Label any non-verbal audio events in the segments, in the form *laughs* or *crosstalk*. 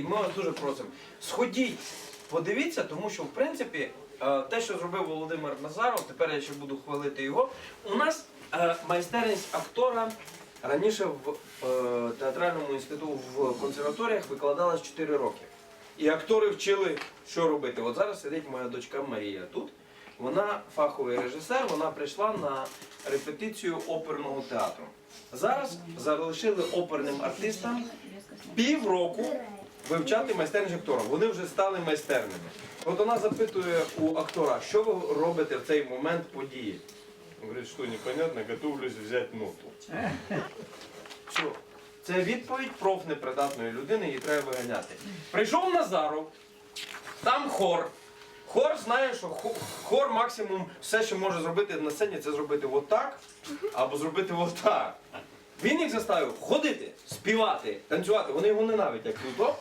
і ми вас дуже просимо. Сходіть, подивіться, тому що в принципі е, те, що зробив Володимир Назаров, тепер я ще буду хвалити його. У нас е, майстерність актора раніше в е, театральному інституту в консерваторіях викладалась 4 роки. І актори вчили, що робити. От зараз сидить моя дочка Марія тут. Вона фаховий режисер, вона прийшла на репетицію оперного театру. Зараз залишили оперним артистам півроку вивчати майстерність актора. Вони вже стали майстерними. От вона запитує у актора, що ви робите в цей момент події. Він Говорить, що непонятно, готовлюсь взяти ноту. *laughs* Все. Це відповідь профнепридатної людини, її треба виганяти. Прийшов Назаров, там хор. Хор знає, що хор максимум все, що може зробити на сцені, це зробити отак або зробити отак. Він їх заставив ходити, співати, танцювати. Вони його ненавидять круто,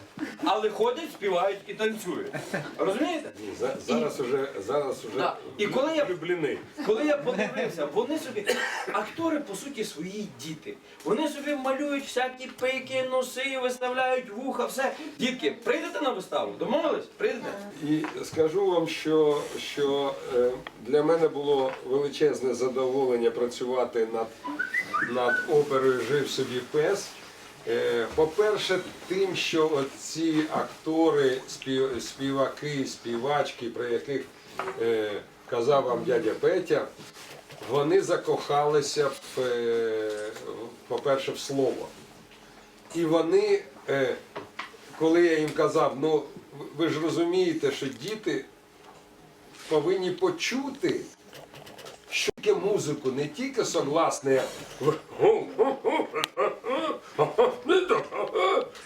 але ходять, співають і танцюють. Розумієте? За- Зараз уже, зараз уже Да. І коли я- влюблені. Коли я подивився, вони собі актори по суті свої діти. Вони собі малюють всякі пики, носи, виставляють вуха, все. Дітки, прийдете на виставу? Домовились? Прийдете? І скажу вам, що, що е, для мене було величезне задоволення працювати над, над оперою Жив собі пес. Е, По-перше, тим, що ці актори, співаки, співачки, про яких е, казав вам дядя Петя, вони закохалися е, по-перше, в слово. І вони, коли я їм казав, ну ви ж розумієте, що діти повинні почути, що таке музику, не тільки согласне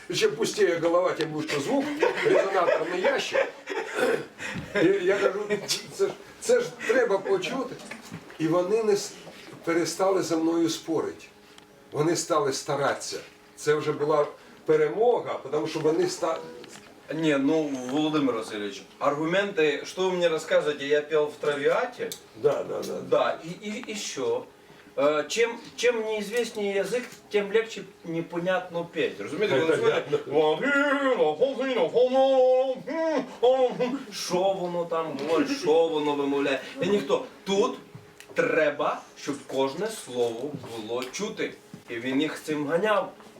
і пустіє голова, тим лучше звук, резонаторний ящик. Я кажу, це ж, це ж треба почути. І вони не перестали за мною спорити. Вони стали старатися. Це вже була перемога, тому що вони стали. Не, ну, Володимир Васильевич, аргументы, что вы мне рассказываете, я пел в травиате, Да, да, да. да, и, и, и что? Э, Чем, чем неизвестнее язык, тем легче непонятно петь. Розумієте, коли слухаєте, що воно там говорить, що воно вимовляє. І ніхто. Тут треба, щоб кожне слово було чути. І він їх цим ганяв.